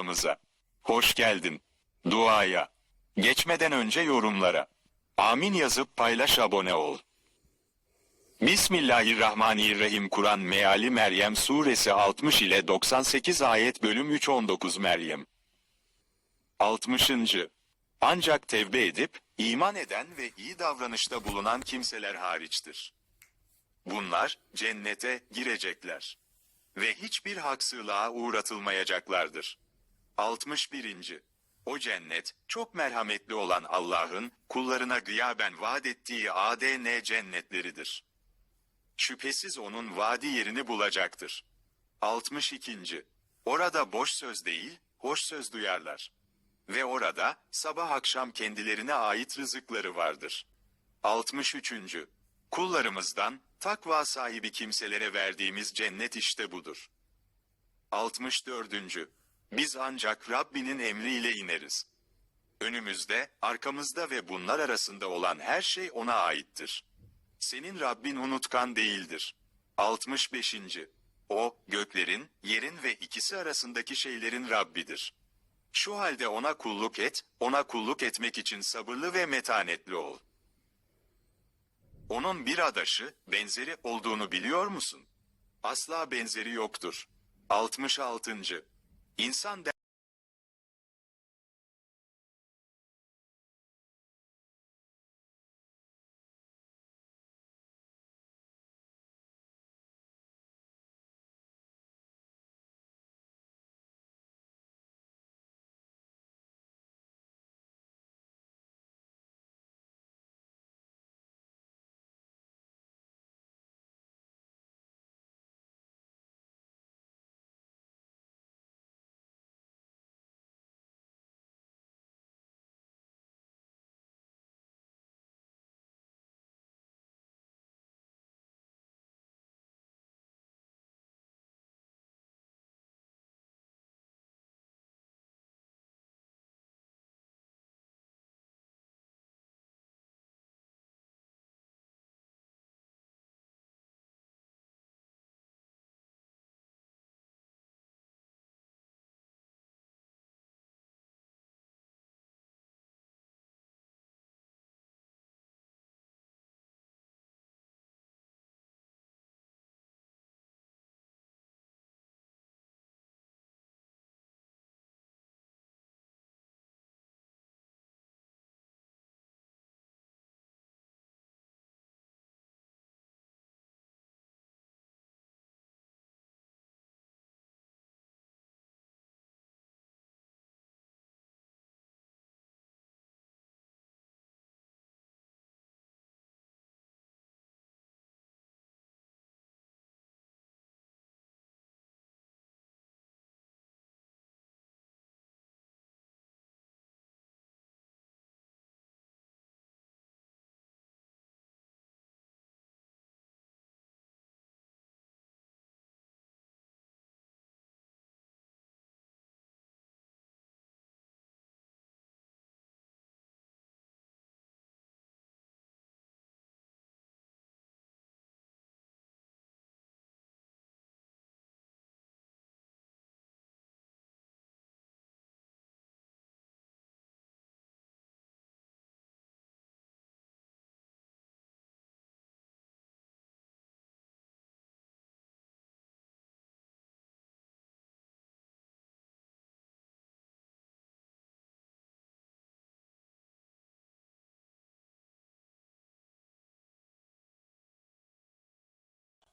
kanalımıza. Hoş geldin. Duaya. Geçmeden önce yorumlara. Amin yazıp paylaş abone ol. Bismillahirrahmanirrahim Kur'an Meali Meryem Suresi 60 ile 98 ayet bölüm 3 19 Meryem 60. Ancak tevbe edip, iman eden ve iyi davranışta bulunan kimseler hariçtir. Bunlar cennete girecekler ve hiçbir haksızlığa uğratılmayacaklardır. 61. O cennet, çok merhametli olan Allah'ın, kullarına gıyaben vaat ettiği ADN cennetleridir. Şüphesiz onun vaadi yerini bulacaktır. 62. Orada boş söz değil, hoş söz duyarlar. Ve orada, sabah akşam kendilerine ait rızıkları vardır. 63. Kullarımızdan, takva sahibi kimselere verdiğimiz cennet işte budur. 64. Biz ancak Rabbinin emriyle ineriz. Önümüzde, arkamızda ve bunlar arasında olan her şey ona aittir. Senin Rabbin unutkan değildir. 65. O, göklerin, yerin ve ikisi arasındaki şeylerin Rabbidir. Şu halde ona kulluk et, ona kulluk etmek için sabırlı ve metanetli ol. Onun bir adaşı, benzeri olduğunu biliyor musun? Asla benzeri yoktur. 66. İnsan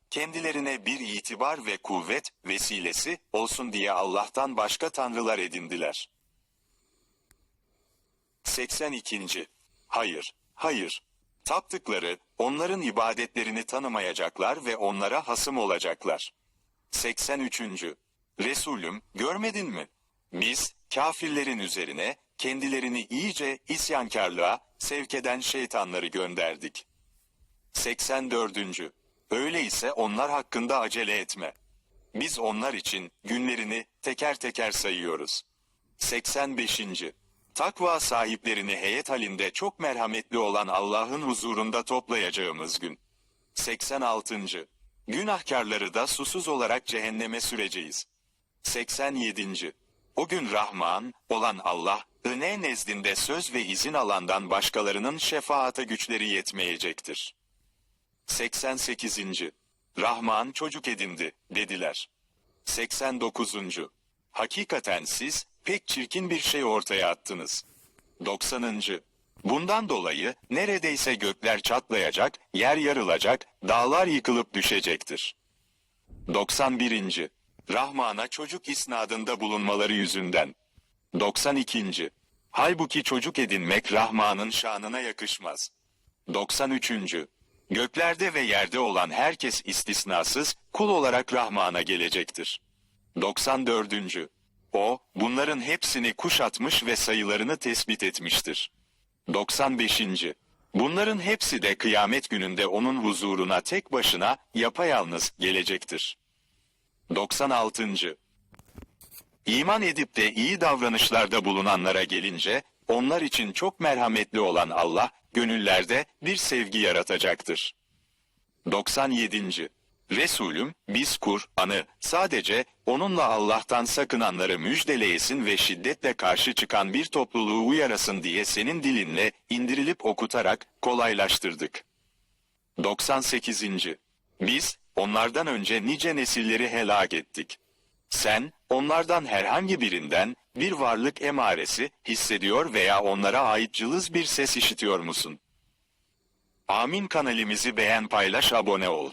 kendilerine bir itibar ve kuvvet vesilesi olsun diye Allah'tan başka tanrılar edindiler. 82. Hayır, hayır. Taptıkları, onların ibadetlerini tanımayacaklar ve onlara hasım olacaklar. 83. Resulüm, görmedin mi? Biz, kafirlerin üzerine, kendilerini iyice isyankarlığa sevk eden şeytanları gönderdik. 84. Öyleyse onlar hakkında acele etme. Biz onlar için günlerini teker teker sayıyoruz. 85. Takva sahiplerini heyet halinde çok merhametli olan Allah'ın huzurunda toplayacağımız gün. 86. Günahkarları da susuz olarak cehenneme süreceğiz. 87. O gün Rahman olan Allah, öne nezdinde söz ve izin alandan başkalarının şefaate güçleri yetmeyecektir. 88. Rahman çocuk edindi, dediler. 89. Hakikaten siz, pek çirkin bir şey ortaya attınız. 90. Bundan dolayı, neredeyse gökler çatlayacak, yer yarılacak, dağlar yıkılıp düşecektir. 91. Rahman'a çocuk isnadında bulunmaları yüzünden. 92. Halbuki çocuk edinmek Rahman'ın şanına yakışmaz. 93. Göklerde ve yerde olan herkes istisnasız kul olarak Rahman'a gelecektir. 94. O, bunların hepsini kuşatmış ve sayılarını tespit etmiştir. 95. Bunların hepsi de kıyamet gününde onun huzuruna tek başına yapayalnız gelecektir. 96. İman edip de iyi davranışlarda bulunanlara gelince, onlar için çok merhametli olan Allah, gönüllerde bir sevgi yaratacaktır. 97. Resulüm, biz Kur'an'ı sadece onunla Allah'tan sakınanları müjdeleyesin ve şiddetle karşı çıkan bir topluluğu uyarasın diye senin dilinle indirilip okutarak kolaylaştırdık. 98. Biz, onlardan önce nice nesilleri helak ettik. Sen, onlardan herhangi birinden bir varlık emaresi hissediyor veya onlara ait cılız bir ses işitiyor musun? Amin kanalimizi beğen paylaş abone ol.